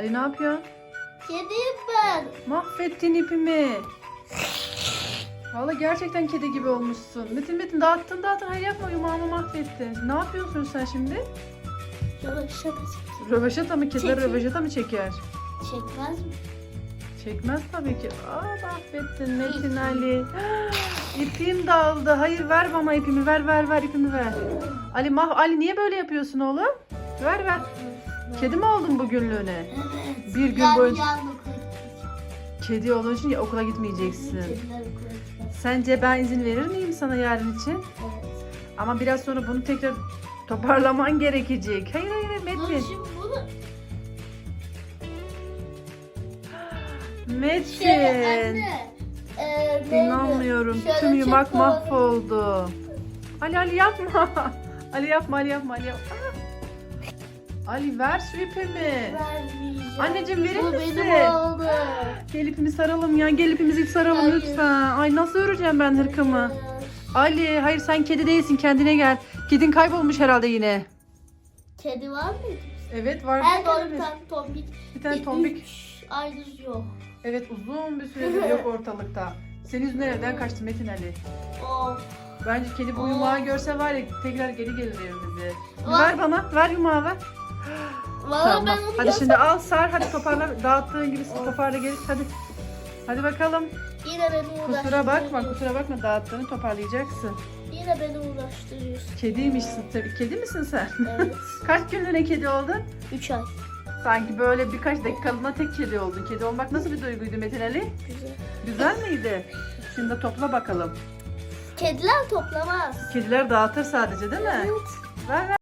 Ali ne yapıyorsun? Kediyim ben. Mahvettin ipimi. Valla gerçekten kedi gibi olmuşsun. Metin Metin dağıttın dağıttın. Hayır yapma yumağımı mahvettin. Ne yapıyorsun sen şimdi? Yavaş yavaş. Röveşata mı? Kediler Çekil. röveşata mı çeker? Çekmez mi? Çekmez tabii ki. Aa mahvettin Metin Ali. İpim dağıldı. Hayır ver bana ipimi. Ver ver ver ipimi ver. Ali mah Ali niye böyle yapıyorsun oğlum? Ver ver. Kedi mi oldun bugünlüğüne? Evet. Bir gün boyunca-. Kedi olduğun için okula gitmeyeceksin. Sence ben izin verir miyim sana yarın için? Evet. Ama biraz sonra bunu tekrar toparlaman gerekecek. Hayır hayır Metin. şimdi bunu Metin. şey anne. E? İnanmıyorum. Tüm yumak mahvoldu. Ali Ali yapma. Ali yapma Ali yapma Ali yapma. Ali ver şu ipimi. Vermeyeceğim. Anneciğim, verir Bu misin? benim oldu. Gel ipimi saralım ya. Gel ipimizi saralım Hayır. lütfen. Ay nasıl öreceğim ben hırkamı? Ali hayır sen kedi değilsin kendine gel. Kedin kaybolmuş herhalde yine. Kedi var mıydı? Evet var. En bir doğru tane. bir tane tombik. Bir tane tombik. Üç aydır yok. Evet uzun bir süredir yok ortalıkta. Senin yüzünden evden kaçtı Metin Ali. Of. Bence kedi bu yumağı görse var ya tekrar geri gelir evimize. Ver bana, ver yumağı ver. Valla Tamam. ben onu Hadi şimdi al sar, hadi toparla. Dağıttığın gibi toparla gel. Hadi. Hadi bakalım. yine beni uğraştırıyorsun. Kusura bakma, kusura bakma. Dağıttığını toparlayacaksın. Yine beni uğraştırıyorsun. Kediymişsin tabii. Kedi misin sen? Evet. Kaç günlüğüne kedi oldun? Üç ay. Sanki böyle birkaç dakikalığına tek kedi oldun. Kedi olmak nasıl bir duyguydu Metin Ali? Güzel. Güzel miydi? Şimdi topla bakalım. Kediler toplamaz. Kediler dağıtır sadece değil mi? Evet. Ver ver.